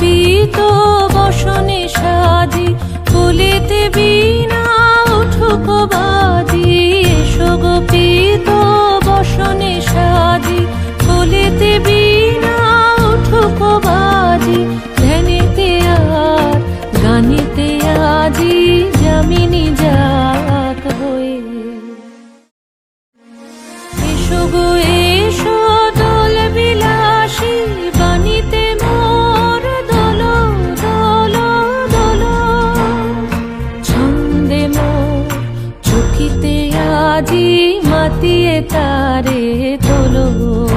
গোপীত বসনে সাজি দিয়ে তারে তোলো।